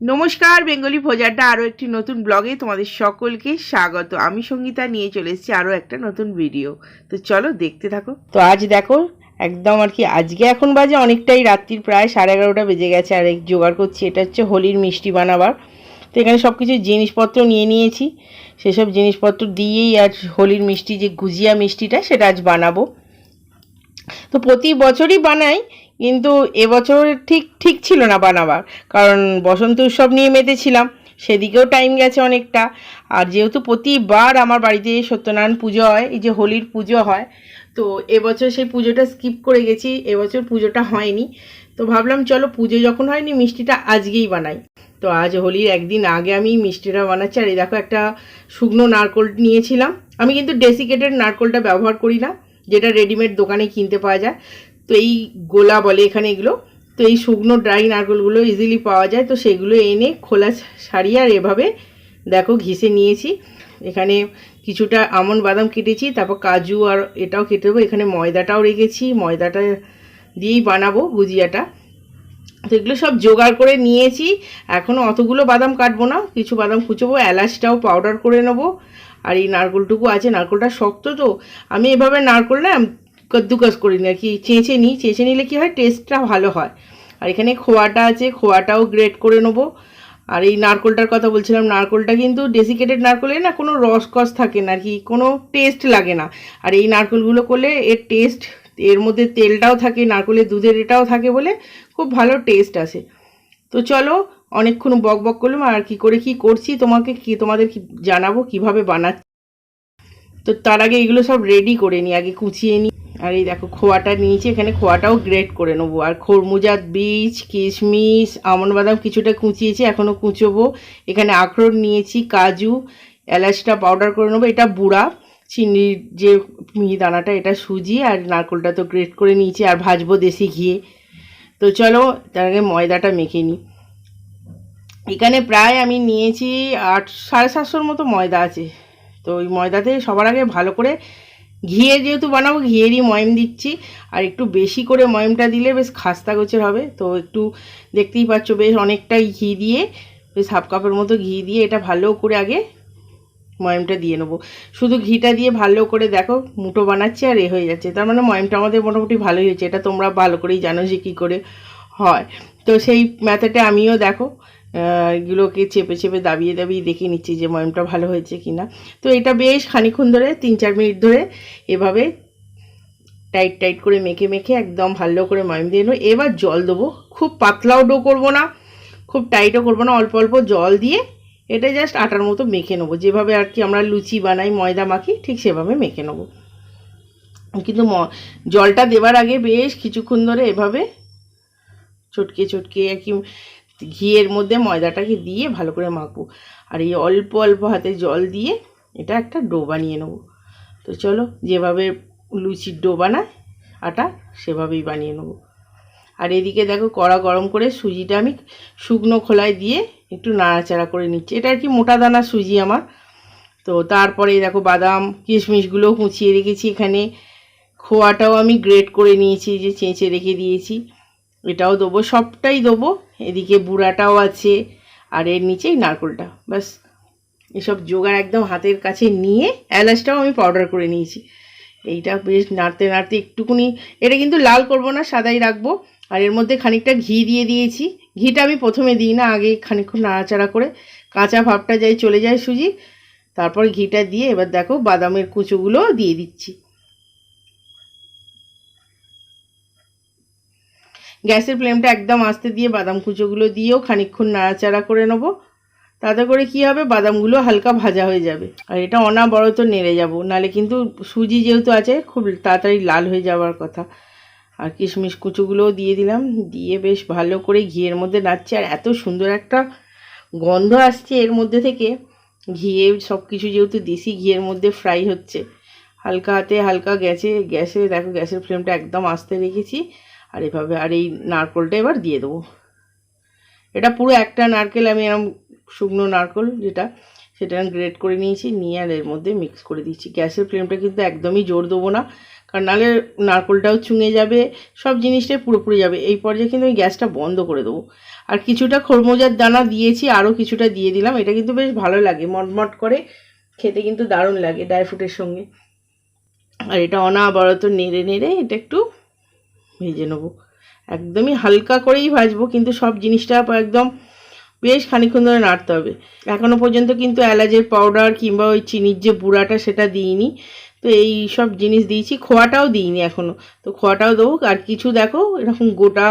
নমস্কার, বেঙ্গলি ভোজারটা আরও একটি নতুন ব্লগে তোমাদের সকলকে স্বাগত। আমি সঙ্গীতা, নিয়ে চলে এসেছি আরও একটা নতুন ভিডিও। তো চলো দেখতে থাকো। তো আজ দেখো, একদম আর কি, আজকে এখন বাজে অনেকটাই রাত্রির, প্রায় সাড়ে এগারোটা বেজে গেছে, আর এক জোগাড় করছি, এটা হচ্ছে হোলির মিষ্টি বানাবার। তো এখানে সব কিছু জিনিসপত্র নিয়ে নিয়েছি, সেসব জিনিসপত্র দিয়েই আর হোলির মিষ্টি, যে গুজিয়া মিষ্টিটা, সেটা আজ বানাবো। তো প্রতি বছরই বানাই কিন্তু এবছর ঠিক ঠিক ছিল না বানাবার। কারণ বসন্ত উৎসব নিয়ে মেতেছিলাম, সেদিকেও টাইম গেছে অনেকটা। আর যেহেতু প্রতিবার আমার বাড়িতে সত্যনারায়ণ পুজো হয়, এই যে হোলির পুজো হয়, তো এবছর সেই পুজোটা স্কিপ করে গেছি, এবছর পুজোটা হয়নি। তো ভাবলাম, চলো পুজো যখন হয়নি, মিষ্টিটা আজকেই বানাই। তো আজ হোলির একদিন আগে আমি মিষ্টিটা বানাচ্ছি, আর এই দেখো একটা শুকনো নারকোল নিয়েছিলাম। আমি কিন্তু ডেসিকেটেড নারকোলটা ব্যবহার করি না, যেটা রেডিমেড দোকানে কিনতে পাওয়া যায়। তো এই গোলা বলে এখানে এগুলো, তো এই শুকনো ড্রাই নারকেলগুলো ইজিলি পাওয়া যায়। তো সেগুলো এনে খোলা সারিয়ে আর এভাবে দেখো ঘিসে নিয়েছি। এখানে কিছুটা আমন বাদাম কেটেছি, তারপর কাজু আর এটাও কেটে দেবো। এখানে ময়দাটাও রেখেছি, ময়দাটা দিয়েই বানাবো গুজিয়াটা তো এগুলো সব জোগাড় করে নিয়েছি। এখনও অতগুলো বাদাম কাটবো না, কিছু বাদাম কুচোবো, এলাচটাও পাউডার করে নেব। আর এই নারকোলটুকু আছে, নারকোলটা শক্ত তো। আমি এভাবে নারকোল না কদ্দুকাস করি না, কি চেঁচে নিই, চেঁচে নিলে কি হয় টেস্টটা ভালো হয়। আর এখানে খোয়াটা আছে, খোয়াটাও গ্রেট করে নেব। আর এই নারকোলটার কথা বলছিলাম, নারকোলটা কিন্তু ডেসিকেটেড নারকোলে না কোনো রসকস থাকে না কি কোনো টেস্ট লাগে না। আর এই নারকোলগুলো করলে এর টেস্ট এর মধ্যে তেলটাও থাকে, নারকোলের দুধের এটাও থাকে বলে খুব ভালো টেস্ট আসে। তো চলো, অনেকক্ষণ বক বক করলাম, আর কি করে কি করছি, তোমাকে কি, তোমাদের কি জানাব, কীভাবে বানাচ্ছি। তো তার আগে এগুলো সব রেডি করে নিই, আগে কুচিয়ে নিই। আর এই দেখো, খোয়াটা নিয়েছি, এখানে খোয়াটাও গ্রেট করে নেব। আর খরমুজাত বীজ, কিশমিশ আমন বাদাম কিছুটা কুচিয়েছি এখনও কুচোবো। এখানে আখরোট নিয়েছি, কাজু, এলাচটা পাউডার করে নেব। এটা বুড়া, চিনির যে মিহি দানাটা, এটা সুজি, আর নারকোলটা তো গ্রেট করে নিয়েছি, আর ভাজবো দেশি ঘিয়ে। তো চলো, তার আগে ময়দাটা মেখে নিই। এখানে প্রায় আমি নিয়েছি আট, সাড়ে সাতশোর মতো ময়দা আছে। তো ওই ময়দাতে সবার আগে ভালো করে ঘিয়ে যেহেতু বানাবো, ঘিয়েরই ময়ম দিচ্ছি। আর একটু বেশি করে ময়মটা দিলে বেশ খাস্তা গোছের হবে। তো একটু দেখতেই পাচ্ছ, বেশ অনেকটাই ঘি দিয়ে, বেশ হাফ কাপের মতো ঘি দিয়ে এটা ভালো করে আগে ময়মটা দিয়ে নেব। শুধু ঘিটা দিয়ে ভালো করে দেখো মুটো বানাচ্ছি আর এ হয়ে যাচ্ছে। তার মানে ময়মটা আমাদের মোটামুটি ভালোই হয়েছে। এটা তোমরা ভালো করেই জানো যে কী করে হয়। তো সেই ম্যাথডে আমিও দেখো এগুলোকে চেপে চেপে দাবিয়ে দাবিয়ে দেখে নিচ্ছি যে ময়মটা ভালো হয়েছে কি না তো এটা বেশ খানিক্ষণ ধরে, তিন চার মিনিট ধরে এভাবে টাইট টাইট করে মেখে মেখে একদম ভালো করে ময়ম দিয়ে নেব এবার জল দেবো। খুব পাতলাও ডো করব না, খুব টাইটও করব না, অল্প অল্প জল দিয়ে এটা জাস্ট আটার মতো মেখে নেব। যেভাবে আর কি আমরা লুচি বানাই, ময়দা মাখি, ঠিক সেভাবে মেখে নেব। কিন্তু জলটা দেওয়ার আগে বেশ কিছুক্ষণ ধরে এভাবে চটকে চটকে আর কি ঘিয়ের মধ্যে ময়দাটাকে দিয়ে ভালো করে মাখবো। আর এই অল্প অল্প হাতে জল দিয়ে এটা একটা ডো বানিয়ে নেব। তো চলো, যেভাবে লুচির ডো বানায়, আটা সেভাবেই বানিয়ে নেব। আর এদিকে দেখো, কড়া গরম করে সুজিটা আমি শুকনো খোলায় দিয়ে একটু নাড়াচাড়া করে নিচ্ছি। এটা আর কি মোটা দানা সুজি আমার। তো তারপরে দেখো, বাদাম, কিশমিশগুলোও কুচিয়ে রেখেছি এখানে। খোয়াটাও আমি গ্রেট করে নিয়েছি যে চেঁচে রেখে দিয়েছি। এটাও দেবো, সবটাই দেবো এদিকে বুড়াটাও আছে, আর এর নিচেই নারকোলটা। ব্যাস, এসব জোগাড় একদম হাতের কাছে নিয়ে এলাচটাও আমি পাউডার করে নিয়েছি। এইটা বেশ নাড়তে নাড়তে একটুকুনি, এটা কিন্তু লাল করব না, সাদাই রাখব। আর এর মধ্যে খানিকটা ঘি দিয়ে দিয়েছি। ঘিটা আমি প্রথমে দিই না, আগে খানিকক্ষণ নাড়াচাড়া করে কাঁচা ভাবটা যাই চলে যায় সুজি, তারপর ঘিটা দিয়ে এবার দেখো বাদামের কুচোগুলো দিয়ে দিচ্ছি। গ্যাসের ফ্লেমটা একদম আস্তে দিয়ে বাদাম কুচোগুলো দিয়েও খানিকক্ষণ নাড়াচাড়া করে নেব। তাতে করে কি হবে? বাদামগুলো হালকা ভাজা হয়ে যাবে। আর এটা অনাবরত নেড়ে যাব। নালে কিন্তু সুজি যেহেতু আছে, খুব তাড়াতাড়ি লাল হয়ে যাওয়ার কথা। আর কিশমিশ কুচোগুলোও দিয়ে দিলাম। দিয়ে বেশ ভালো করে ঘিয়ের মধ্যে নাড়ছে। আর এত সুন্দর একটা গন্ধ আসছে এর মধ্যে থেকে। ঘিয়ে সব কিছু যেহেতু দেশি ঘিয়ের মধ্যে ফ্রাই হচ্ছে। হালকা হাতে হালকা গ্যাসে গ্যাসে, দেখো গ্যাসের ফ্লেমটা একদম আস্তে রেখেছি। আর এভাবে, আর এই নারকোলটা এবার দিয়ে দেবো। এটা পুরো একটা নারকেল, আমি এরম শুকনো নারকেল যেটা, সেটা আমি গ্রেট করে নিয়েছি, নিয়ে আর এর মধ্যে মিক্স করে দিচ্ছি। গ্যাসের ফ্লেমটা কিন্তু একদমই জোর দেবো না, কারণ নাহলে নারকোলটাও চুঙে যাবে, সব জিনিসটাই পুরোপুরি যাবে। এই পর্যায়ে কিন্তু আমি গ্যাসটা বন্ধ করে দেবো। আর কিছুটা খরমোজার দানা দিয়েছি, আরও কিছুটা দিয়ে দিলাম। এটা কিন্তু বেশ ভালো লাগে, মটমট করে খেতে কিন্তু দারুণ লাগে ড্রাই ফ্রুটের সঙ্গে। আর এটা অনাবরত নেড়ে নেড়ে এটা একটু ভেজে নেব। একদমই হালকা করেই ভাজবো, কিন্তু সব জিনিসটা একদম বেশ খানিক্ষণ ধরে নাড়তে হবে। এখনও পর্যন্ত কিন্তু এলাচের পাউডার কিংবা ওই চিনির যে বুড়াটা সেটা দিইনি। তো এই সব জিনিস দিয়েছি, খোয়াটাও দিইনি এখনও তো খোয়াটাও দেবো, আর কিছু দেখো, এরকম গোটা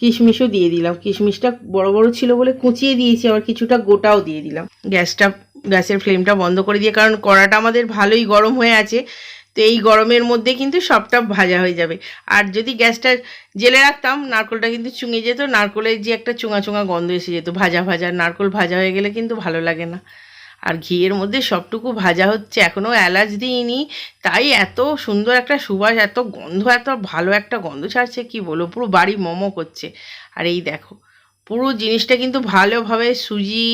কিশমিশও দিয়ে দিলাম। কিশমিশটা বড় বড় ছিল বলে কুচিয়ে দিয়েছি, আবার কিছুটা গোটাও দিয়ে দিলাম। গ্যাসটা, গ্যাসের ফ্লেমটা বন্ধ করে দিয়ে, কারণ কড়াটা আমাদের ভালোই গরম হয়ে আছে। তো এই গরমের মধ্যে কিন্তু সবটা ভাজা হয়ে যাবে। আর যদি গ্যাসটা জেলে রাখতাম, নারকোলটা কিন্তু চুঙে যেত নারকোলের যে একটা চুঙা চুঙা গন্ধ এসে যেত, ভাজা ভাজা, নারকোল ভাজা হয়ে গেলে কিন্তু ভালো লাগে না। আর ঘিয়ের মধ্যে সবটুকু ভাজা হচ্ছে এখনও এলাচ দিইনি, তাই এত সুন্দর একটা সুবাস, এত গন্ধ, এত ভালো একটা গন্ধ ছাড়ছে, কি বলব, পুরো বাড়ি মোমো করছে। আর এই দেখো, পুরো জিনিসটা কিন্তু ভালোভাবে সুজি,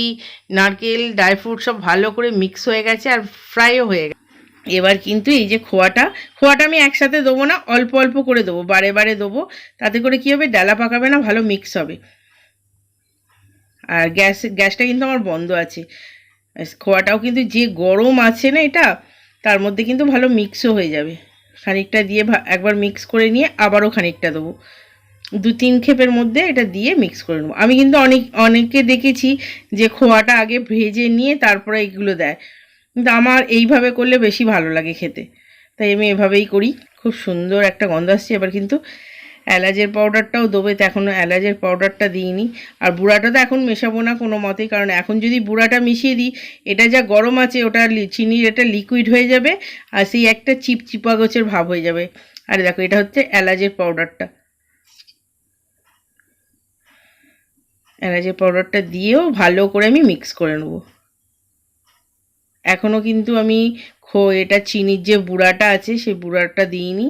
নারকেল, ড্রাই ফ্রুট সব ভালো করে মিক্স হয়ে গেছে, আর ফ্রাইও হয়ে গেছে। এবার কিন্তু এই যে খোয়াটা খোয়াটা আমি একসাথে দেবো না, অল্প অল্প করে দেবো, বারে বারে দেবো। তাতে করে কী হবে, ডালা পাকাবে না, ভালো মিক্স হবে। আর গ্যাস, গ্যাসটা কিন্তু আমার বন্ধ আছে। খোয়াটাও কিন্তু যে গরম আছে না এটা, তার মধ্যে কিন্তু ভালো মিক্সও হয়ে যাবে। খানিকটা দিয়ে একবার মিক্স করে নিয়ে আবারও খানিকটা দেবো। দু তিন খেপের মধ্যে এটা দিয়ে মিক্স করে নেব। আমি কিন্তু অনেক অনেককে দেখেছি যে খোয়াটা আগে ভেজে নিয়ে তারপরে এগুলো দেয়। কিন্তু আমার এইভাবে করলে বেশি ভালো লাগে খেতে। তাই আমি এভাবেই করি। খুব সুন্দর একটা গন্ধ আসছে। এবার কিন্তু এলাচের পাউডারটাও দেবে। তো এখনও এলাচের পাউডারটা দিইনি। আর বুড়াটা তো এখন মেশাবো না কোনো মতেই কারণ এখন যদি বুড়াটা মিশিয়ে দিই, এটা যা গরম আছে, ওটা চিনির এটা লিকুইড হয়ে যাবে আর সেই একটা চিপচিপা গোছের ভাব হয়ে যাবে। আর দেখো, এটা হচ্ছে এলাচের পাউডারটা এলাচের পাউডারটা দিয়েও ভালো করে আমি মিক্স করে নেব। এখনও কিন্তু আমি খো, এটা চিনির যে বুড়াটা আছে সেই বুড়াটা দিইনি।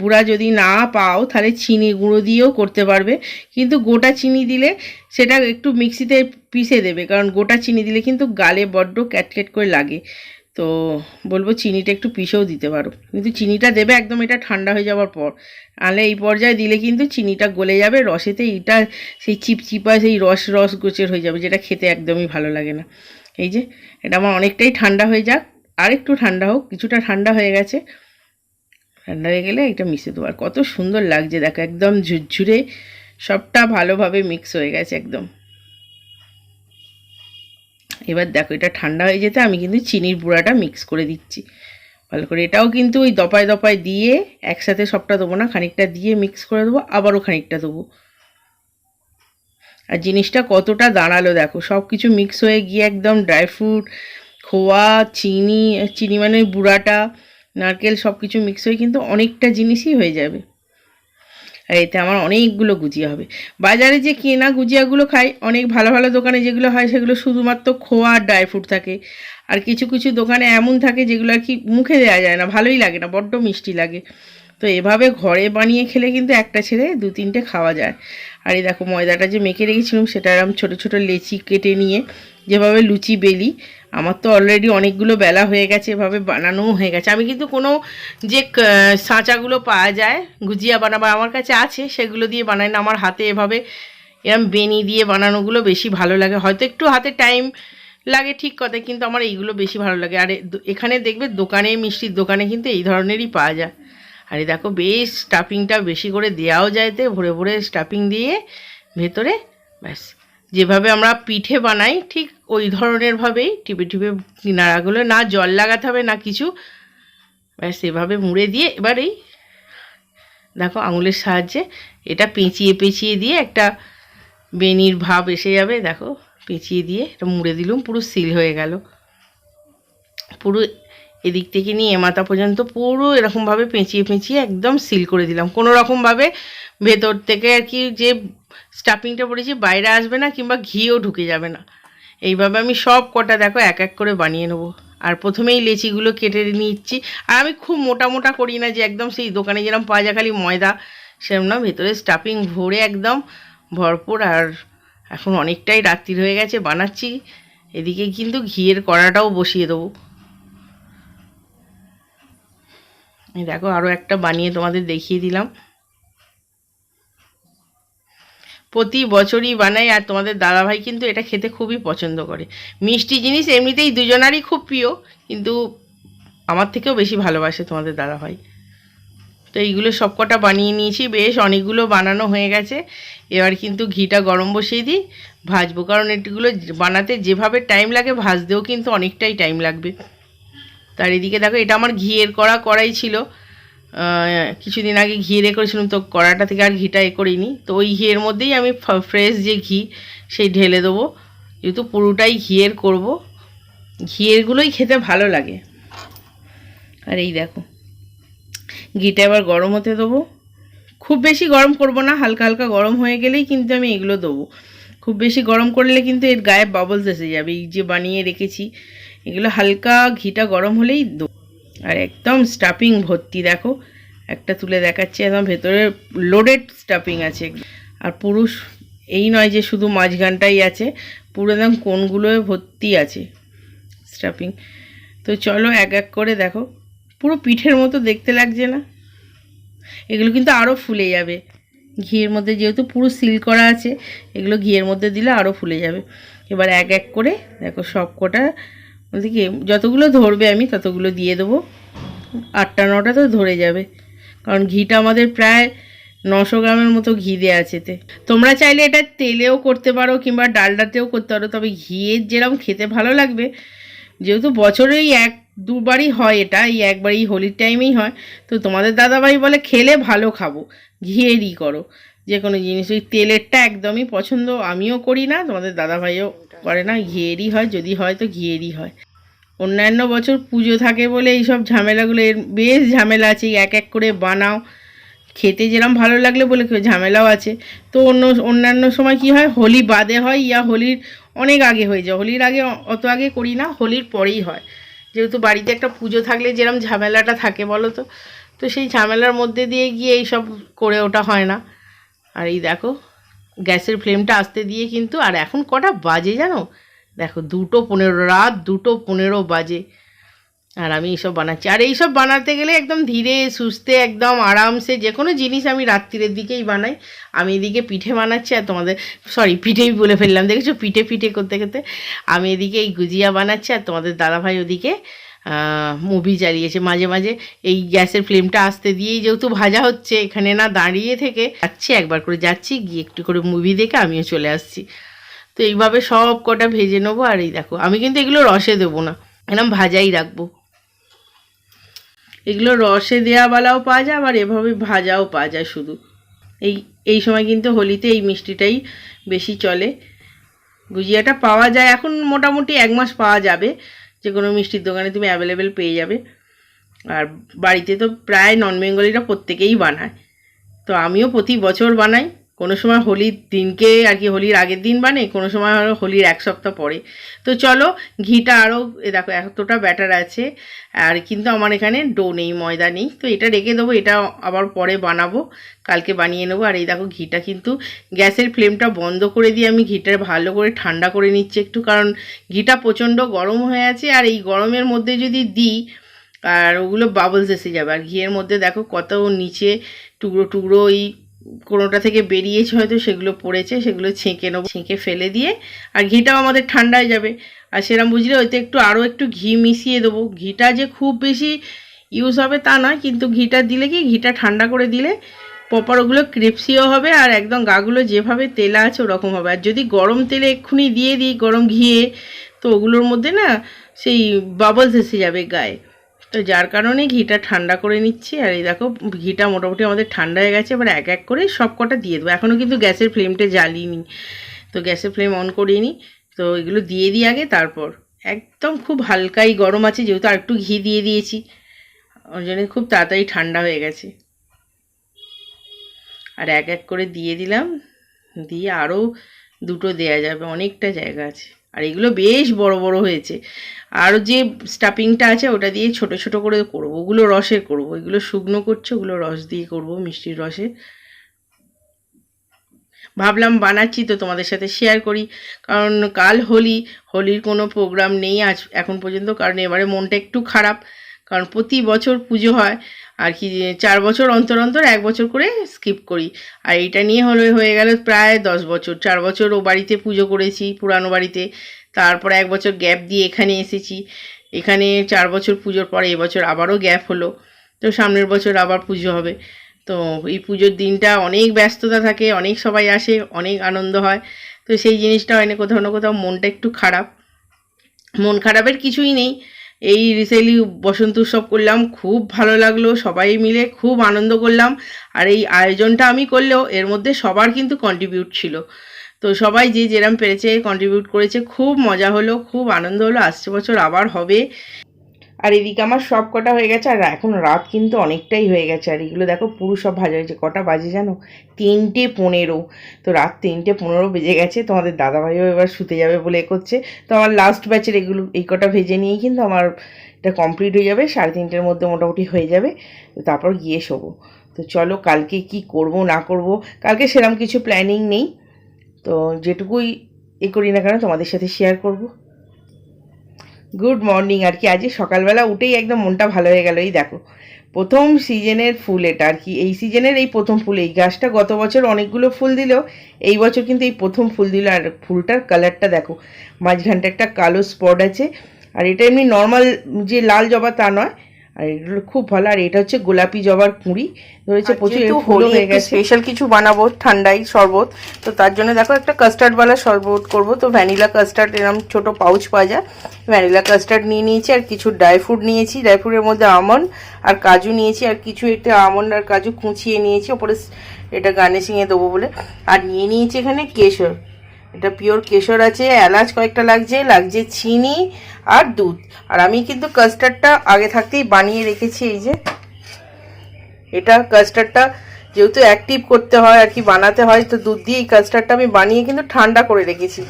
বুড়া যদি না পাও, তাহলে চিনি গুঁড়ো দিয়েও করতে পারবে। কিন্তু গোটা চিনি দিলে সেটা একটু মিক্সিতে পিষে দেবে, কারণ গোটা চিনি দিলে কিন্তু গালে বড্ড ক্যাটক্যাট করে লাগে। তো বলব চিনিটা একটু পিষেও দিতে পারো। কিন্তু চিনিটা দেবে একদম, এটা ঠান্ডা হয়ে যাওয়ার পর। নাহলে এই পর্যায়ে দিলে কিন্তু চিনিটা গলে যাবে, রসেতে এটা সেই চিপচিপা, সেই রস রস গোচের হয়ে যাবে, যেটা খেতে একদমই ভালো লাগে না। এই যে, এটা আমার অনেকটাই ঠান্ডা হয়ে যাক আর একটু ঠান্ডা হোক, কিছুটা ঠান্ডা হয়ে গেছে। ঠান্ডা হয়ে গেলে এটা মিশে দেবো। আর কত সুন্দর লাগছে, দেখো, একদম ঝুরঝুরে, সবটা ভালোভাবে মিক্স হয়ে গেছে একদম। এবার দেখো, এটা ঠান্ডা হয়ে যেতে আমি কিন্তু চিনির বুড়াটা মিক্স করে দিচ্ছি। ভালো করে এটাও কিন্তু ওই দপায় দপায় দিয়ে একসাথে সবটা দেবো না, খানিকটা দিয়ে মিক্স করে দেবো, আবারও খানিকটা দেবো। আর জিনিসটা কতটা দাঁড়াল দেখো সব কিছু মিক্স হয়ে গিয়ে একদম ড্রাই ফ্রুট খোয়া, চিনি চিনি মানে বুড়াটা, নারকেল সব কিছু মিক্স হয়ে কিন্তু অনেকটা জিনিসই হয়ে যাবে। আর এতে আমার অনেকগুলো গুজিয়া হবে। বাজারে যে কেনা গুজিয়াগুলো খাই, অনেক ভালো ভালো দোকানে যেগুলো হয় সেগুলো শুধুমাত্র খোয়া আর ড্রাই ফ্রুট থাকে। আর কিছু কিছু দোকানে এমন থাকে যেগুলো আর কি মুখে দেওয়া যায় না, ভালোই লাগে না, বড্ড মিষ্টি লাগে। তো এভাবে ঘরে বানিয়ে খেলে কিন্তু একটা ছেড়ে দু তিনটে খাওয়া যায়। আর এই দেখো ময়দাটা যে মেখে রেখেছিলাম সেটা এরম ছোটো ছোটো লেচি কেটে নিয়ে যেভাবে লুচি, বেলি, আমার তো অলরেডি অনেকগুলো বেলা হয়ে গেছে, এভাবে বানানোও হয়ে গেছে। আমি কিন্তু কোনো যে সাঁচাগুলো পাওয়া যায়, গুজিয়া বানাবার আমার কাছে আছে, সেগুলো দিয়ে বানাই না। আমার হাতে এভাবে এরম বেনি দিয়ে বানানোগুলো বেশি ভালো লাগে। হয়তো একটু হাতে টাইম লাগে ঠিক কথা কিন্তু আমার এইগুলো বেশি ভালো লাগে। আর এখানে দেখবে দোকানে, মিষ্টির দোকানে কিন্তু এই ধরনেরই পাওয়া যায়। আর এই দেখো বেশ স্টাফিংটা বেশি করে দেওয়াও যায়তে ভরে ভরে স্টাফিং দিয়ে ভেতরে, ব্যাস। যেভাবে আমরা পিঠে বানাই, ঠিক ওই ধরনের ভাবেই টিপে টিপে কিনারাগুলো, না জল লাগাতে হবে, না কিছু। ব্যাস, এভাবে মুড়ে দিয়ে এবার এই দেখো আঙুলের সাহায্যে এটা পেঁচিয়ে পেঁচিয়ে দিয়ে একটা বেনির ভাব এসে যাবে, দেখো। পেঁচিয়ে দিয়ে এটা মুড়ে দিলুম, পুরো সিল হয়ে গেল। পুরো এদিক থেকে নিয়ে মাথা পর্যন্ত পুরো এরকমভাবে পেঁচিয়ে পেঁচিয়ে একদম সিল করে দিলাম। কোনো রকমভাবে ভেতর থেকে আর কি যে স্টাফিংটা পড়েছি বাইরে আসবে না কিংবা ঘিও ঢুকে যাবে না। এইভাবে আমি সব কটা দেখো এক এক করে বানিয়ে নেব। আর প্রথমেই লেচিগুলো কেটে নিচ্ছি। আর আমি খুব মোটা মোটা করি না যে একদম সেই দোকানে যেরকম পাওয়া যায় খালি ময়দা, সেরকম না, ভেতরে স্টাফিং ভরে একদম ভরপুর। আর এখন অনেকটাই রাত্রির হয়ে গেছে, বানাচ্ছি। এদিকে কিন্তু ঘিয়ের কড়াটাও বসিয়ে দেবো। দেখো আরও একটা বানিয়ে তোমাদের দেখিয়ে দিলাম। প্রতি বছরই বানাই, আর তোমাদের দাদাভাই কিন্তু এটা খেতে খুবই পছন্দ করে। মিষ্টি জিনিস এমনিতেই দুজনারই খুব প্রিয়, কিন্তু আমার থেকেও বেশি ভালোবাসে তোমাদের দাদাভাই। তো এইগুলো সব কটা বানিয়ে নিয়েছি, বেশ অনেকগুলো বানানো হয়ে গেছে। এবার কিন্তু ঘিটা গরম বসিয়ে দিই, ভাজবো। কারণ এগুলো বানাতে যেভাবে টাইম লাগে, ভাজতেও কিন্তু অনেকটাই টাইম লাগবে। তার এদিকে দেখো, এটা আমার ঘিয়ের করা কড়াই ছিল। কিছুদিন আগে ঘি রে করেছিলাম, তো কড়াটা থেকে আর ঘিটা এ করিনি। তো ওই ঘিয়ের মধ্যেই আমি ফ্রেশ যে ঘি, সেই ঢেলে দেবো। যেহেতু পুরোটাই ঘিয়ের করব, ঘিয়েরগুলোই খেতে ভালো লাগে। আর এই দেখো, ঘিটা এবার গরম হতে দেবো। খুব বেশি গরম করব না, হালকা হালকা গরম হয়ে গেলেই কিন্তু আমি এগুলো দেবো। খুব বেশি গরম করলে কিন্তু এর গায়ে বাবলস এসে যাবে। এই যে বানিয়ে রেখেছি এগুলো হালকা ঘিটা গরম হলেই দেবো আর একদম স্টাফিং ভর্তি, দেখো। একটা তুলে দেখাচ্ছি, একদম ভেতরে লোডেড স্টাফিং আছে। আর পুরুষ, এই নয় যে শুধু মাঝখানটাই আছে, পুরো একদম কোনগুলোয় ভর্তি আছে স্টাফিং তো চলো এক এক করে দেখো। পুরো পিঠের মতো দেখতে লাগছে না? এগুলো কিন্তু আরও ফুলে যাবে। ঘিয়ের মধ্যে যেহেতু পুরো সিল করা আছে, এগুলো ঘিয়ের মধ্যে দিলে আরও ফুলে যাবে। এবার এক এক করে দেখো সব কটা বলতে কি, যতগুলো ধরবে আমি ততগুলো দিয়ে দেবো। আটটা, নটা তো ধরে যাবে। কারণ ঘিটা আমাদের প্রায় নশো গ্রামের মতো ঘি দেওয়া আছে এতে। তোমরা চাইলে এটা তেলেও করতে পারো কিংবা ডালডাতেও করতে পারো, তবে ঘিয়ের যেরকম খেতে ভালো লাগবে, যেহেতু বছরেই এক, দুবারই হয় এটা, এই একবারই হোলির টাইমেই হয়, তো তোমাদের দাদাভাই বলে খেলে ভালো খাব, ঘিয়েরই করো। যে কোনো জিনিস, ওই তেলেরটা একদমই পছন্দ আমিও করি না, তোমাদের দাদাভাইও করে না, ঘিয়েরই হয়, যদি হয় তো ঘিয়েরই হয়। অন্যান্য বছর পুজো থাকে বলে এইসব ঝামেলাগুলো, এর বেশ ঝামেলা আছে, এক এক করে বানাও। খেতে যেরকম ভালো লাগলে বলে ঝামেলাও আছে। তো অন্য, অন্যান্য সময় কি হয়, হোলি বাদে হয়, ইয়া হোলির অনেক আগে হয়ে যায়। হোলির আগে অত আগে করি না, হোলির পরেই হয়। যেহেতু বাড়িতে একটা পুজো থাকলে যেরকম ঝামেলাটা থাকে বলো তো। তো সেই ঝামেলার মধ্যে দিয়ে গিয়ে এইসব করে ওটা হয় না। আর এই দেখো গ্যাসের ফ্লেমটা আসতে দিয়ে কিন্তু, আর এখন কটা বাজে জানো? দেখো, দুটো পনেরো, রাত দুটো পনেরো বাজে। আর আমি এইসব বানাচ্ছি। আর এইসব বানাতে গেলে একদম ধীরে, সুস্থে, একদম আরামসে যে কোনো জিনিস আমি রাত্রিরের দিকেই বানাই। আমি এদিকে পিঠে বানাচ্ছি, আর তোমাদের সরি পিঠেই বলে ফেললাম। দেখেছ? পিঠে পিঠে করতে করতে। আমি এদিকে এই গুজিয়া বানাচ্ছি, আর তোমাদের দাদাভাই ওদিকে মুভি চালিয়েছে। মাঝে মাঝে এই গ্যাসের ফ্লেমটা আসতে দিয়েই যেহেতু ভাজা হচ্ছে, এখানে না দাঁড়িয়ে থেকে যাচ্ছি, একবার করে যাচ্ছি, গিয়ে একটু করে মুভি দেখে আমিও চলে আসছি। তো এইভাবে সব কটা ভেজে নেব, আর এই দেখো, আমি কিন্তু এগুলো রসে দেবো না এরকম ভাজাই রাখব। এগুলো রসে দেওয়াওয়ালাও পাওয়া যায়, আবার এভাবে ভাজাও পাওয়া যায় শুধু। এই এই সময় কিন্তু হোলিতে এই মিষ্টিটাই বেশি চলে। গুজিয়াটা পাওয়া যায়, এখন মোটামুটি এক মাস পাওয়া যাবে। যে কোনো মিষ্টির দোকানে তুমি অ্যাভেলেবেল পেয়ে যাবে। আর বাড়িতে তো প্রায় নন বেঙ্গলিরা প্রত্যেকেই বানায়। তো আমিও প্রতি বছর বানাই। কোনো সময় হোলির দিনকে আর কি হোলির আগের দিন বানাই কোনো সময় হোলির এক সপ্তাহ পরে। তো চলো, ঘিটা আরও দেখো, এতটা ব্যাটার আছে, আর কিন্তু আমার এখানে ডো নেই, ময়দা নেই। তো এটা রেখে দেবো, এটা আবার পরে বানাবো, কালকে বানিয়ে নেব। আর এই দেখো, ঘিটা কিন্তু গ্যাসের ফ্লেমটা বন্ধ করে দিয়ে আমি ঘিটা ভালো করে ঠান্ডা করে নিচ্ছি একটু, কারণ ঘিটা প্রচণ্ড গরম হয়ে আছে, আর এই গরমের মধ্যে যদি দিই, আর ওগুলো বাবলস এসে যাবে। আর ঘিয়ের মধ্যে দেখো কত নিচে টুকরো টুকরো ওই কোনোটা থেকে বেরিয়েছে হয়তো সেগুলো পড়েছে, সেগুলো ছেঁকে নেব, ছেঁকে ফেলে দিয়ে, আর ঘিটাও আমাদের ঠান্ডা হয়ে যাবে। আর সেরকম বুঝলে ওইতে একটু আরও একটু ঘি মিশিয়ে দেবো। ঘিটা যে খুব বেশি ইউজ হবে তা নয়, কিন্তু ঘিটা দিলে কি, ঘিটা ঠান্ডা করে দিলে প্রপার ওগুলো ক্রিপসিও হবে আর একদম গাগুলো যেভাবে তেলা আছে ওরকম হবে। আর যদি গরম তেলে এক্ষুনি দিয়ে দিই, গরম ঘিয়ে, তো ওগুলোর মধ্যে না সেই বাবলস এসে যাবে গায়ে। তো যার কারণে ঘিটা ঠান্ডা করে নিচ্ছি, আর এই দেখো ঘিটা মোটামুটি আমাদের ঠান্ডা হয়ে গেছে, এবার এক এক করে সব কটা দিয়ে দেবো। এখনও কিন্তু গ্যাসের ফ্লেমটা জ্বালিনি, তো গ্যাসের ফ্লেম অন করিনি, তো এগুলো দিয়ে দিই আগে, তারপর। একদম খুব হালকাই গরম আছে, যেহেতু আর একটু ঘি দিয়ে দিয়েছি ওই জন্য খুব তাড়াতাড়ি ঠান্ডা হয়ে গেছে। আর এক এক করে দিয়ে দিলাম, দিয়ে আরও দুটো দেয়া যাবে, অনেকটা জায়গা আছে। আর এগুলো বেশ বড় বড় হয়েছে। আর যে স্টাফিংটা আছে ওটা দিয়ে ছোট ছোট করে করব। ওগুলো রসে করব। এগুলো শুকনো করছে, ওগুলো রস দিয়ে করব, মিষ্টির রসে। ভাবলাম বানাচ্ছি তো তোমাদের সাথে শেয়ার করি। কারণ কাল হোলি, হোলির কোনো প্রোগ্রাম নেই আজ, এখন পর্যন্ত। কারণ এবারে মনটা একটু খারাপ। কারণ প্রতি বছর পুজো হয়, আর কি, চার বছর অন্তর অন্তর এক বছর করে স্কিপ করি। আর এটা নিয়ে হলো, হয়ে গেল প্রায় দশ বছর। চার বছর ও বাড়িতে পুজো করেছি, পুরানো বাড়িতে। তারপর এক বছর গ্যাপ দিয়ে এখানে এসেছি। এখানে চার বছর পুজোর পরে এবছর আবারও গ্যাপ হলো। তো সামনের বছর আবার পুজো হবে। তো এই পুজোর দিনটা অনেক ব্যস্ততা থাকে, অনেক সবাই আসে, অনেক আনন্দ হয়। তো সেই জিনিসটা হয় না, কোথাও না কোথাও মনটা একটু খারাপ। মন খারাপের কিছুই নেই। এই রিসেন্টলি বসন্ত উৎসব করলাম, খুব ভালো লাগল, সবাই মিলে খুব আনন্দ করলাম। আর এই আয়োজনটা আমি করলেও এর মধ্যে সবার কিন্তু কন্ট্রিবিউট ছিল। তো সবাই যে যেরম পেরেছে কন্ট্রিবিউট করেছে, খুব মজা হলো, খুব আনন্দ হলো, আসছে বছর আবার হবে। আর এদিকে আমার সব কটা হয়ে গেছে, আর এখন রাত কিন্তু অনেকটাই হয়ে গেছে। আর এগুলো দেখো পুরো সব ভাজা হয়েছে। কটা বাজে জানো? তিনটে পনেরো। তো রাত তিনটে পনেরো বেজে গেছে। তোমাদের দাদাভাইও এবার শুতে যাবে বলে এ করছে। তো আমার লাস্ট ব্যাচের এগুলো, এই কটা ভেজে নিয়েই কিন্তু আমার এটা কমপ্লিট হয়ে যাবে। সাড়ে তিনটের মধ্যে মোটামুটি হয়ে যাবে। তো তারপর গিয়ে শোবো। তো চলো কালকে কি করব, না করব? কালকে সেরকম কিছু প্ল্যানিং নেই। তো যেটুকুই এ করি না কেন, তোমাদের সাথে শেয়ার করব। গুড মর্নিং আর কি আজকে সকালবেলা উঠেই একদম মনটা ভালো হয়ে গেল। এই দেখো, প্রথম সিজনের ফুল এটা আর কি। এই সিজনের এই প্রথম ফুল, এই গাছটা গত বছর অনেকগুলো ফুল দিল, এই বছর কিন্তু এই প্রথম ফুল দিল। আর ফুলটার কালারটা দেখো, মাঝখানটা একটা কালো স্পট আছে। আর এটা এমনি নর্মাল যে লাল জবা তা নয় আর এগুলো খুব ভালো। আর এটা হচ্ছে গোলাপি জবার কুঁড়ি। ধরেছে প্রচুর ফুলও হয়ে গেছে। স্পেশাল কিছু বানাবো ঠান্ডাই শরবত। তো তার জন্য দেখো একটা কাস্টার্ড কাস্টার্ডওয়ালা শরবত করব। তো ভ্যানিলা কাস্টার্ড এরকম ছোট পাউচ পাওয়া যায় ভ্যানিলা কাস্টার্ড নিয়ে নিয়েছি আর কিছু ড্রাই ফ্রুট নিয়েছি। ড্রাই ফ্রুটের মধ্যে আমন্ড আর কাজু নিয়েছি আর কিছু একটা আমন্ড আর কাজু কুচিয়ে নিয়েছি। ওপরে এটা গার্নিশিংয়ে দেবো বলে। আর নিয়ে নিয়েছি এখানে কেশর। এটা পিওর কেশর আছে, এলাচ কয়েকটা লাগছে লাগছে চিনি আর দুধ। আর আমি কিন্তু কাস্টার্ডটা আগে থাকতেই বানিয়ে রেখেছি, এই যে। এটা কাস্টার্ডটা যেহেতু অ্যাক্টিভ করতে হয় আর কি, বানাতে হয়, তো দুধ দিয়ে এই কাস্টার্ডটা আমি বানিয়ে কিন্তু ঠান্ডা করে রেখেছি।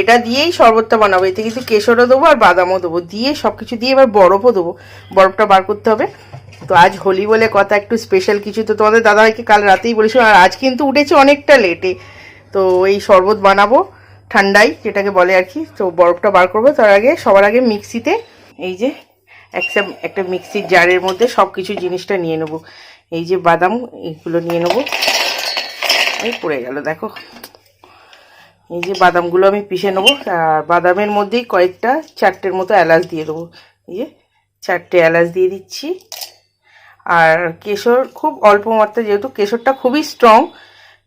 এটা দিয়েই শরবতটা বানাবো, এতে কিন্তু কেশরও দেবো আর বাদামও দেবো। দিয়ে সব কিছু দিয়ে এবার বরফও দেবো, বরফটা বার করতে হবে। তো আজ হোলি বলে কথা, একটু স্পেশাল কিছু তো তোমাদের দাদাভাইকে কাল রাতেই বলেছিল আর আজ কিন্তু উঠেছে অনেকটা লেটে তো এই শরবত বানাবো ঠান্ডাই যেটাকে বলে আর কি। তো বরফটা বার করব। তার আগে, সবার আগে মিক্সিতে এই যে একটা একটা মিক্সির জারের মধ্যে সব কিছু জিনিসটা নিয়ে নেব। এই যে বাদাম এইগুলো নিয়ে নেব। এই পড়ে গেল, দেখো। এই যে বাদামগুলো আমি পিষে নেব। আর বাদামের মধ্যেই কয়েকটা, চারটের মতো এলাচ দিয়ে দেবো। এই যে চারটে এলাচ দিয়ে দিচ্ছি। আর কেশর, খুব অল্প মাত্রা যেহেতু কেশরটা খুবই স্ট্রং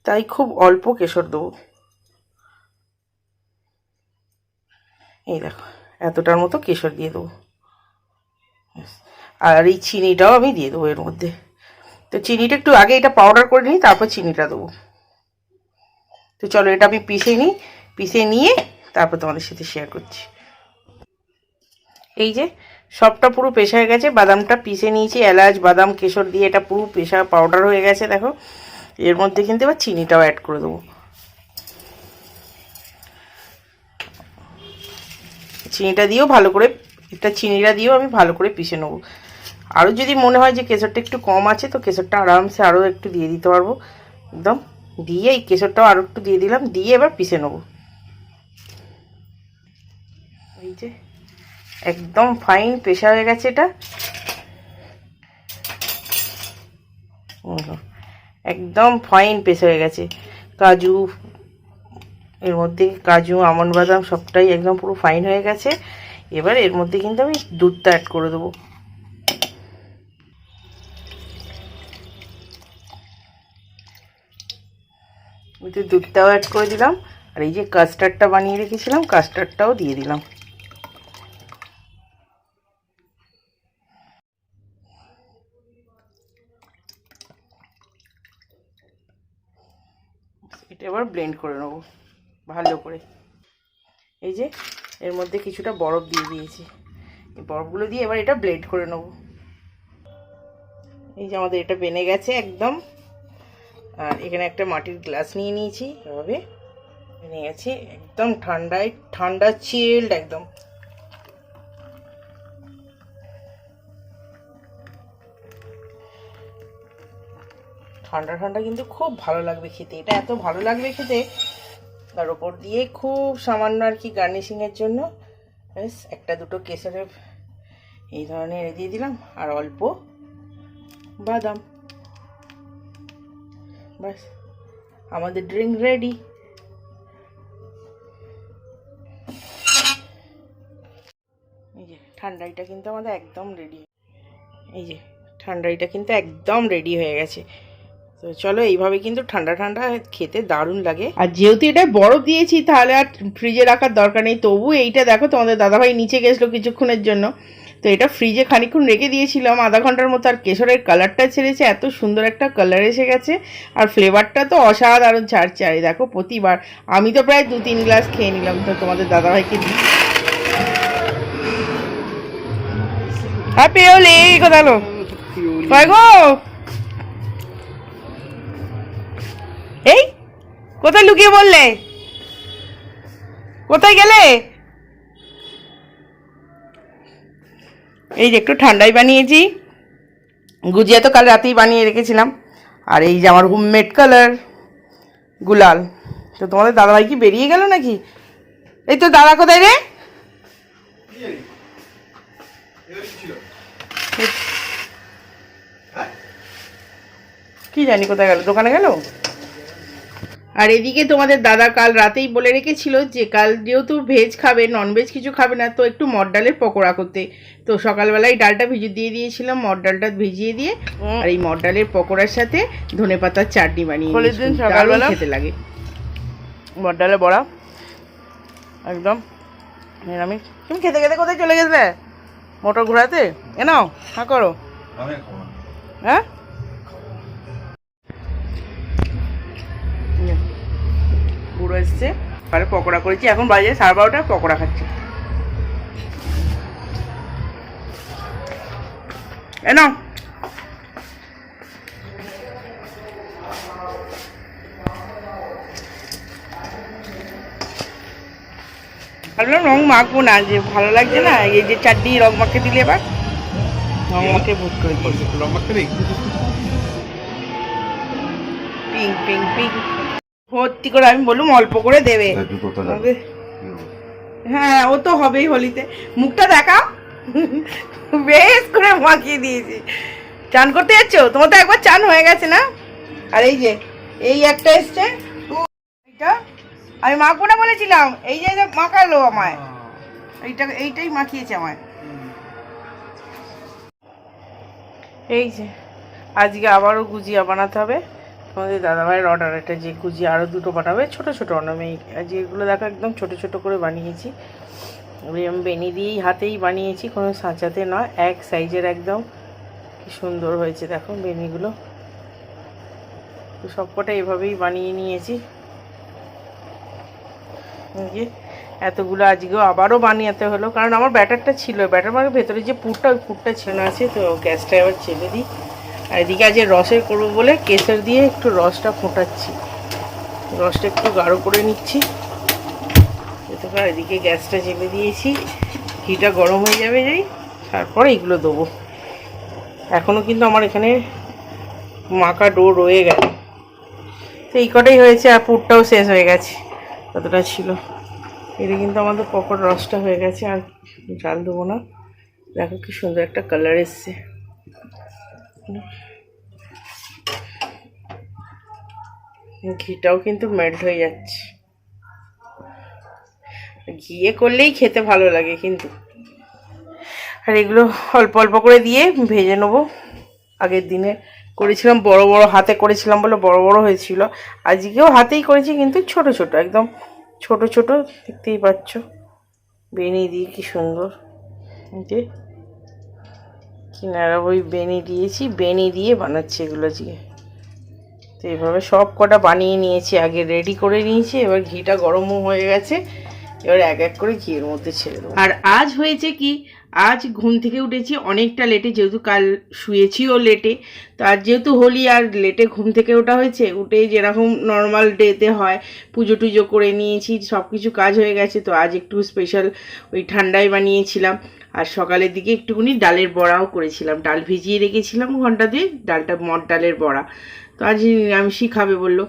তাই খুব অল্প কেশর দেবো। এই দেখো, এতটার মতো কেশর দিয়ে দেবো। আর এই চিনিটাও আমি দিয়ে দেবো এর মধ্যে। তো চিনিটা একটু আগে এটা পাউডার করে নিই, তারপর চিনিটা দেবো। তো চলো এটা আমি পিষে নিই, পিষে নিয়ে তারপর তোমাদের সাথে শেয়ার করছি। এই যে, সবটা পুরো পেশা হয়ে গেছে, বাদামটা পিষে নিয়েছি, এলাচ, বাদাম, কেশর দিয়ে এটা পুরো পেশা পাউডার হয়ে গেছে, দেখো। এর মধ্যে কিন্তু এবার চিনিটাও অ্যাড করে দেবো। চিনিটা দিয়েও ভালো করে এটা চিনিটা দিয়েও আমি ভালো করে পিষে নেব। আরও যদি মনে হয় যে কেশরটা একটু কম আছে, তো কেশরটা আরামসে আরও একটু দিয়ে দিতে পারব। একদম, দিয়ে এই কেশরটাও আরও একটু দিয়ে দিলাম, দিয়ে এবার পিষে নেব। এই যে, একদম ফাইন পেশা হয়ে গেছে এটা। একদম ফাইন পেশা হয়ে গেছে। কাজু, এর মধ্যে কাজু আমন্ড বাদাম সবটাই একদম পুরো ফাইন হয়ে গেছে। এবার এর মধ্যে কিন্তু আমি দুধটা অ্যাড করে দেবো। দুধটাও অ্যাড করে দিলাম। আর এই যে কাস্টার্ডটা বানিয়ে রেখেছিলাম কাস্টার্ডটাও দিয়ে দিলাম এটা এবার ব্লেন্ড করে নেব, ভালো করে। এই যে, এর মধ্যে কিছুটা বরফ দিয়ে দিয়েছি। এই বরফগুলো দিয়ে এবার এটা ব্লেন্ড করে নেব। এই যে আমাদের এটা বেনে গেছে একদম। আর এখানে একটা মাটির গ্লাস নিয়ে নিয়েছি, এভাবে। বেনে গেছে একদম ঠান্ডায়, ঠান্ডা চিল্ড একদম। ঠান্ডা ঠান্ডা কিন্তু খুব ভালো লাগবে খেতে। এটা এত ভালো লাগবে খেতে। তার ওপর দিয়ে খুব সামান্য আর কি গার্নিশিংয়ের জন্য, ব্যাস, একটা দুটো কেশরের এই ধরনের দিয়ে দিলাম, আর অল্প বাদাম। ব্যাস, আমাদের ড্রিঙ্ক রেডি এই যে, ঠান্ডাইটা কিন্তু আমাদের একদম রেডি এই যে, ঠান্ডাইটা কিন্তু একদম রেডি হয়ে গেছে। তো চলো, এইভাবে কিন্তু ঠান্ডা ঠান্ডা খেতে দারুণ লাগে। আর যেহেতু এটা বরফ দিয়েছি, তাহলে আর ফ্রিজে রাখার দরকার নেই। তবু এইটা দেখো, তোমাদের দাদাভাই নিচে গেছিল কিছুক্ষণের জন্য। তো এটা ফ্রিজে খানিক্ষণ রেখে দিয়েছিলাম, আধা ঘণ্টার মতো। আর কেশরের কালারটা ছেড়েছে, এত সুন্দর একটা কালার এসে গেছে। আর ফ্লেভারটা তো অসাধারণ ছাড়ছে। আর দেখো, প্রতিবার আমি তো প্রায় দু তিন গ্লাস খেয়ে নিলাম। তো তোমাদের দাদাভাইকে দিই। হোলি কোথায় গো? কয় গো? এই, কোথায় লুকিয়ে বললে কোথায় গেলে? এই যে একটু ঠান্ডাই বানিয়েছি। গুজিয়া তো কাল রাতেই বানিয়ে রেখেছিলাম। আর এই যে আমার হোমমেড কালার গুলাল। তো তোমাদের দাদাভাই কি বেরিয়ে গেল নাকি? এই তো দাদা কোথায় রে? কি জানি কোথায় গেল? দোকানে গেল? আর এদিকে তোমাদের দাদা কাল রাতেই বলে রেখেছিল যে কাল যেহেতু ভেজ খাবে ননভেজ কিছু খাবে না তো একটু মট ডালের পকোড়া করতে। তো সকালবেলায় ডালটা ভিজিয়ে দিয়ে দিয়েছিলাম মট ডালটা ভিজিয়ে দিয়ে আর এই মট ডালের পকোড়ার সাথে ধনে পাতার চাটনি বানিয়ে সকালবেলা? খেতে লাগে। মট ডালে বড়া। একদম। নিরামিষ। তুমি খেতে খেতে কোথায় চলে গেছিলে? মোটর ঘোরাতে এ নাও হ্যাঁ করো। হ্যাঁ? পুরো এসছে। তাহলে পকোড়া করেছি। এখন বাজে সাড়ে বারোটায় পকোড়া খাচ্ছি। এ নাও। ভাবলাম রং মাখবো না যে ভালো লাগছে না এই যে চাটনি রং মাখে দিলে এবার। রং মাখে ভোট করে দিয়েছি। পিঙ্ক পিঙ্ক পিঙ্ক ভর্তি করে আমি বললাম অল্প করে দেবে। হ্যাঁ ও তো হবেই হোলিতে। মুখটা দেখাও। বেশ করে মাখিয়ে দিয়েছি। চান করতে যাচ্ছ? তোমার তো একবার চান হয়ে গেছে না? আর এই যে এই একটা এসছে এইটা। আমি মাখবো না বলেছিলাম। এই যে যে মাখালো আমায়। এইটা এইটাই মাখিয়েছে আমায়। এই যে আজকে আবারও গুজিয়া বানাতে হবে। তোমাদের দাদাভাইয়ের অর্ডার এটা যে কুজি আরও দুটো বানাবে ছোট ছোট অর্ণামেই যেগুলো দেখো একদম ছোট ছোট করে বানিয়েছি। আমি বেনি দিয়েই হাতেই বানিয়েছি, কোনো সাঁচাতে নয়, এক সাইজের একদম। কি সুন্দর হয়েছে, দেখো বেনিগুলো। তো সবকটা এভাবেই বানিয়ে নিয়েছি। এতগুলো আজকেও আবারও বানিয়েতে হলো, কারণ আমার ব্যাটারটা ছিল, ব্যাটার মানে ভেতরে যে পুরটা, ওই পুরটা ছেনা আছে, তো গ্যাসটা এবার চেপে দিই। আর এদিকে আজ রসের করব বলে কেসের দিয়ে একটু রসটা ফোটাচ্ছি। রসটা একটু গাঢ় করে নিচ্ছি। এতে করে এদিকে গ্যাসটা চেপে দিয়েছি। ঘিটা গরম হয়ে যাবে যাই, তারপরে এগুলো দেবো। এখনও কিন্তু আমার এখানে মাখা ডো রয়ে গেছে তো এই কটাই হয়েছে আর পুরটাও শেষ হয়ে গেছে কতটা ছিল। এটা কিন্তু আমাদের পকর রসটা হয়ে গেছে, আর জাল দেবো না। দেখো কি সুন্দর একটা কালার এসছে। ঘিটাও কিন্তু মেল্ট হয়ে যাচ্ছে। ঘিয়ে করলেই খেতে ভালো লাগে কিন্তু। আর এগুলো অল্প অল্প করে দিয়ে ভেজে নেব। আগের দিনে করেছিলাম, বড় বড় হাতে করেছিলাম বলে বড় বড় হয়েছিল। আজকেও হাতেই করেছি কিন্তু ছোট ছোট, একদম ছোট ছোট, দেখতেই পাচ্ছ। বেনি দিয়ে কি সুন্দর। যে কিনারা ওই বেনি দিয়েছি, বেনি দিয়ে বানাচ্ছি এগুলো দিয়ে। তো এইভাবে সব কটা বানিয়ে নিয়েছি, আগে রেডি করে নিয়েছি, এবার ঘিটা গরমও হয়ে গেছে, এবার এক এক করে ঘিয়ের মধ্যে ছেড়ে দেবো। আর আজ হয়েছে কি, আজ ঘুম থেকে উঠেছি, অনেকটা লেটে যেহেতু কাল শুয়েছিও লেটে তো আর যেহেতু হোলি, আর লেটে ঘুম থেকে ওঠা হয়েছে, উঠে যেরকম নর্মাল ডেতে হয়, পুজো টুজো করে নিয়েছি সব কিছু কাজ হয়ে গেছে, তো আজ একটু স্পেশাল ওই ঠান্ডায় বানিয়েছিলাম। আর সকালের দিকে একটুখানি ডালের বড়াও করেছিলাম। ডাল ভিজিয়ে রেখেছিলাম ঘণ্টা দিয়ে ডালটা মট ডালের বড়া। তো আজ নিরামিষই খাবে বলল।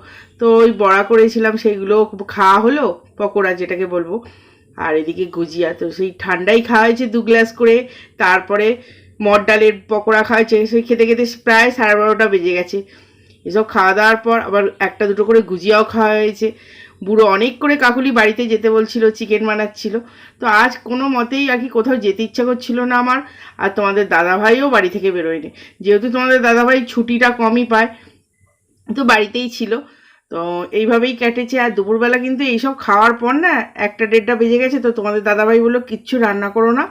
তো ওই বড়া করেছিলাম সেইগুলো খাওয়া হলো, পকোড়া যেটাকে বলব। আর এদিকে গুজিয়া, তো সেই ঠান্ডাই খাওয়া হয়েছে দু গ্লাস করে। তারপরে মট ডালের পকোড়া খাওয়া হয়েছে, সেই খেতে খেতে প্রায় সাড়ে বারোটা বেজে গেছে। এসব খাওয়া দাওয়ার পর আবার একটা দুটো করে গুজিয়াও খাওয়া হয়েছে। বুড়ো অনেক করে কাকুলি বাড়িতে যেতে বলছিল, চিকেন বানাচ্ছিল। তো আজ কোনো মতেই আর কি কোথাও যেতে ইচ্ছা করছিল না আমার। আর তোমাদের দাদাভাইও বাড়ি থেকে বেরোয়নি। যেহেতু তোমাদের দাদাভাই ছুটিটা কমই পায়, তো বাড়িতেই ছিল। তো এইভাবেই কেটেছে। আর দুপুরবেলা কিন্তু এইসব খাওয়ার পর না একটা দেড়টা বেজে গেছে, তো তোমাদের দাদাভাই বলল, কিচ্ছু রান্না করো না।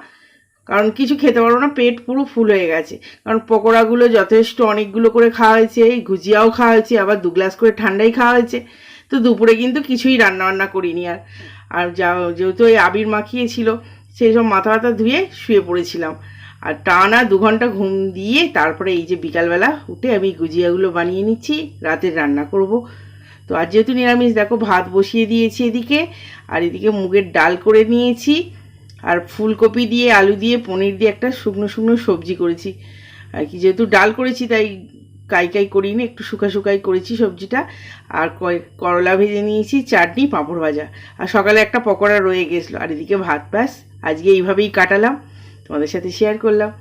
কারণ কিছু খেতে পারো না, পেট পুরো ফুল হয়ে গেছে। কারণ পকোড়াগুলো যথেষ্ট অনেকগুলো করে খাওয়া হয়েছে, এই গুজিয়াও খাওয়া হয়েছে, আবার দু গ্লাস করে ঠান্ডাই খাওয়া হয়েছে। তো দুপুরে কিন্তু কিছুই রান্না বান্না করিনি আর। আর যা, যেহেতু ওই আবির মাখিয়েছিল, সেই সব মাথা ব্যথা ধুয়ে শুয়ে পড়েছিলাম। আর টানা দু ঘণ্টা ঘুম দিয়ে তারপরে এই যে বিকালবেলা উঠে আমি গুজিয়াগুলো বানিয়ে নিচ্ছি, রাতের রান্না করব। তো আর যেহেতু নিরামিষ, দেখো ভাত বসিয়ে দিয়েছি এদিকে, আর এদিকে মুগের ডাল করে নিয়েছি, আর ফুলকপি দিয়ে, আলু দিয়ে, পনির দিয়ে একটা শুকনো শুকনো সবজি করেছি। আর কি যেহেতু ডাল করেছি, তাই কাই কাই করিনি একটু শুকা শুকাই করেছি সবজিটা। আর করলা ভেজে নিয়েছি, চাটনি, পাঁপড় ভাজা। আর সকালে একটা পকোড়া রয়ে গেছিল, আর এদিকে ভাত ব্যাস। আজকে এইভাবেই কাটালাম, তোমাদের সাথে শেয়ার করলাম।